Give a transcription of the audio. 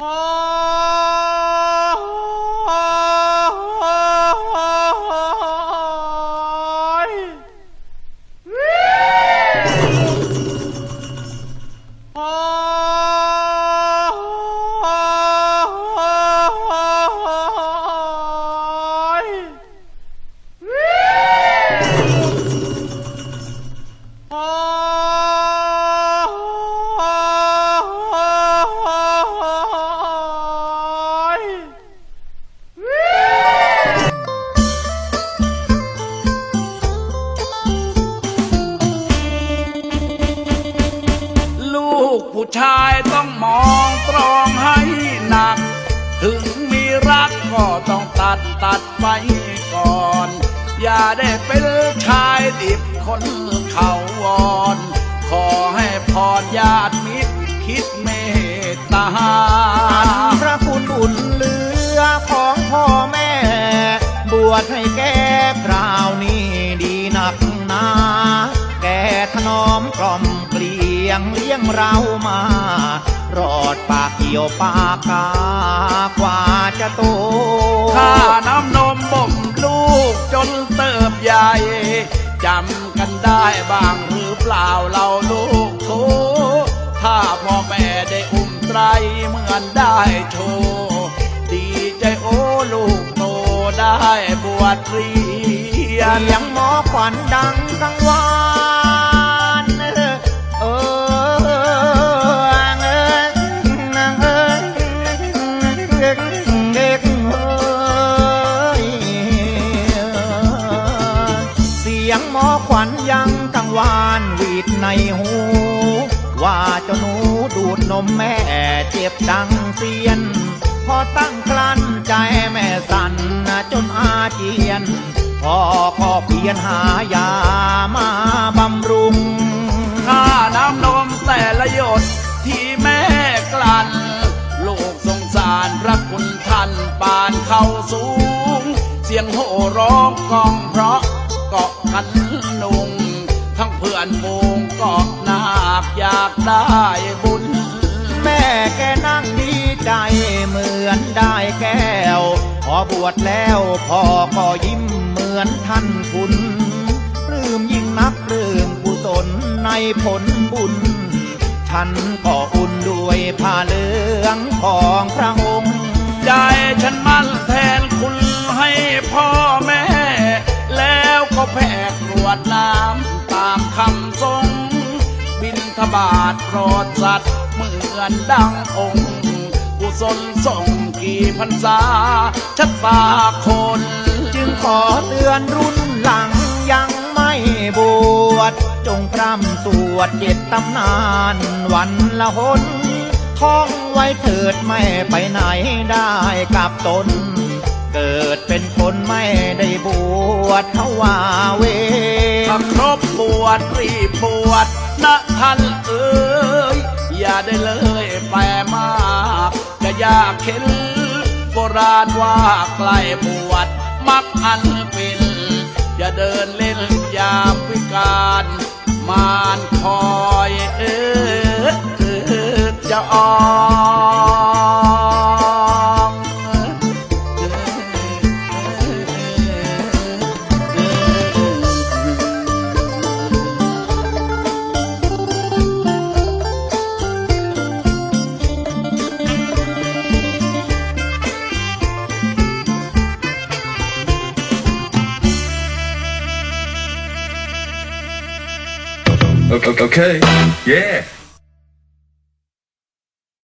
ลู ผู้ชายต้องมองตรองให้หนัก ถึงมีรักก็ต้องตัดตัดไปก่อน อย่าได้เป็นชายดิบคนเขาวอน ขอให้พรญาติมิตรคิดเมตตาพระคุณอุ่นเหลือของพ่อแม่ บวชให้แก่คราวนี้ดีนักหนา แก่ถนอมกล่อม ยงเลี้ยงเรามา รอดปากเกี่ยวปากกากว่าจะโตข้าน้ำนมบ่มลูกจนเติบใหญ่จำกันได้บ้างหรือเปล่าเราลูกโถถ้าพ่อแม่ได้อุ้มไตรเหมือนได้โชว์ดีใจโอ้ลูกโตได้บวชเรียนเสียงหมอขวัญดังกังวาน สียงหมอขวัญยังกังวานหวีดในหู ว่าเจ้าหนูดูดนมแม่เจ็บดังเสียน พอตั้งกลั้นใจแม่สั่นจนอาเจียนพ่อก็เพียนหายามาบำรุงค่าน้ำนมแต่ละหยดที่แม่กลั่น ลูกสงสารพระคุณท่านปานเข้าสูง เสียงโห่ร้องกองเพราะ เกาะกันนุงทั้งเพื่อนมูงเกาะนาคอยากได้บุญ แม่แกนั่งดีใจเหมือนได้แก้ว พอบวชแล้วพ่อก็ยิ้มเหมือนท่านคุณปลื้มยิ่งนักเรื่องกุศลในผลบุญ ฉันก็อุ่นด้วยผ้าเหลืองของพระองค์ แล้วก็แผ่กรวดน้ำตามคำทรง บินทบาทโปรดสัตว์เหมือนดังองค์กุศลส่งกี่พรรษา ชัดฟ้าคน จึงขอเตือนรุ่นหลังยังไม่บวชจงพร่ำสวดเจ็ดตำนานวันละหนท่องไว้เถิดไม่ไปไหนได้กับตน เกิดเป็นคนไม่ วชเขาว่าเวถ้าครบบวชรีบบวชนะท่านเอ๋ยอย่าได้เลยแปรมากจะยากเข็นโบราณว่าใกล้บวชมักอันเป็นอย่าเดินเล่นยามวิการมานคอยเออเอจะออง Okay, okay. Yeah.